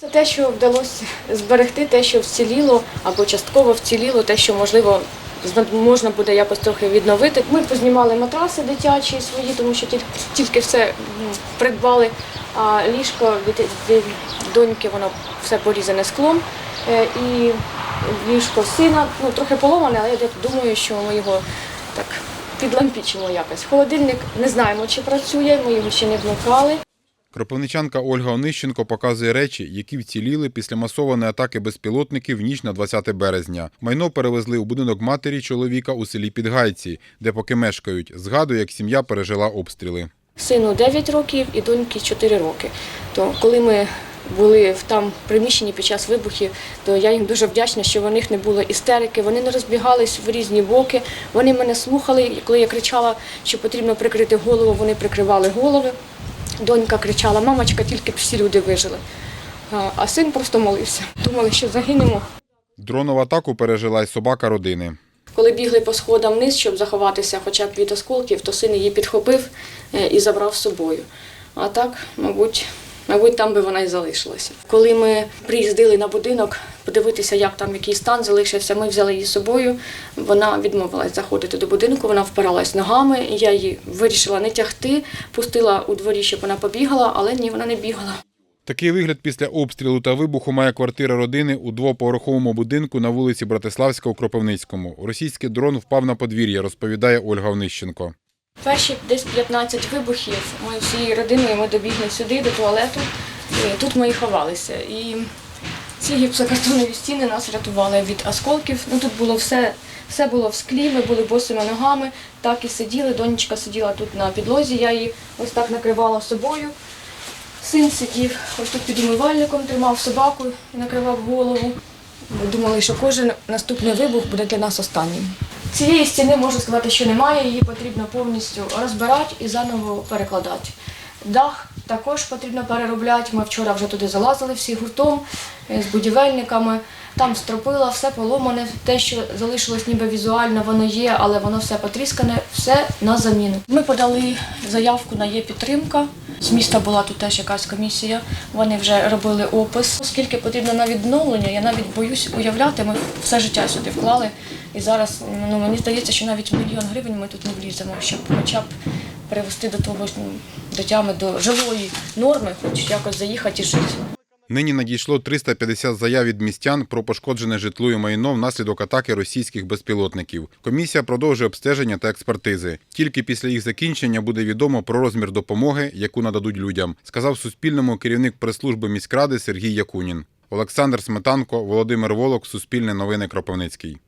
Це те, що вдалося зберегти, те, що вціліло або частково вціліло, те, що можливо можна буде якось трохи відновити. Ми познімали матраси дитячі свої, тому що тільки, тільки все придбали. А ліжко від, доньки воно все порізане склом. Е, І ліжко сина ну, трохи поломане, але я думаю, що ми його так підлампічимо якось. Холодильник не знаємо, чи працює, ми його ще не вмикали. Кропивничанка Ольга Онищенко показує речі, які вціліли після масованої атаки безпілотників в ніч на 20 березня. Майно перевезли у будинок матері чоловіка у селі Підгайці, де поки мешкають. Згадує, як сім'я пережила обстріли. Сину 9 років і доньки 4 роки. То коли ми були там приміщенні під час вибухів, то я їм дуже вдячна, що в них не було істерики, вони не розбігались в різні боки. Вони мене слухали. Коли я кричала, що потрібно прикрити голову, вони прикривали голови. Донька кричала, мамочка, тільки б всі люди вижили. А- син просто молився. Думали, що загинемо. Дронову атаку пережила й собака родини. Коли бігли по сходам вниз, щоб заховатися хоча б від осколків, то син її підхопив е, і забрав з собою. А так, мабуть, мабуть, там би вона і залишилася. Коли ми приїздили на будинок подивитися, як там який стан залишився, ми взяли її з собою. Вона відмовилась заходити до будинку, вона впиралась ногами. Я її вирішила не тягти, пустила у дворі, щоб вона побігала, але ні, вона не бігала. Такий вигляд після обстрілу та вибуху має квартира родини у двоповерховому будинку на вулиці Братиславська у Кропивницькому. Російський дрон впав на подвір'я, розповідає Ольга Онищенко. Перші десь 15 вибухів. Ми всією родиною ми добігли сюди, до туалету. І тут ми і ховалися. І ці гіпсокартонові стіни нас рятували від осколків. Ну тут було все, все було в склі, ми були босими ногами, так і сиділи. Донечка сиділа тут на підлозі, я її ось так накривала собою. Син сидів ось тут під умивальником, тримав собаку і накривав голову. Ми думали, що кожен наступний вибух буде для нас останнім. Цієї стіни можу сказати, що немає, її потрібно повністю розбирати і заново перекладати. Дах також потрібно переробляти. Ми вчора вже туди залазили всі гуртом е, з будівельниками. Там стропила, все поломане. Те, що залишилось ніби візуально, воно є, але воно все потріскане, все на заміну. Ми подали заявку на є підтримка. З міста була тут теж якась комісія. Вони вже робили опис. Скільки потрібно на відновлення, я навіть боюсь уявляти. Ми все життя сюди вклали. І зараз ну, мені здається, що навіть мільйон гривень ми тут не вліземо, щоб хоча б привести до того до тями, до живої норми, хоч якось заїхати і жити. Нині надійшло 350 заяв від містян про пошкоджене житло і майно внаслідок атаки російських безпілотників. Комісія продовжує обстеження та експертизи. Тільки після їх закінчення буде відомо про розмір допомоги, яку нададуть людям, сказав Суспільному керівник прес-служби міськради Сергій Якунін. Олександр Сметанко, Володимир Волок, Суспільне новини Кропивницький.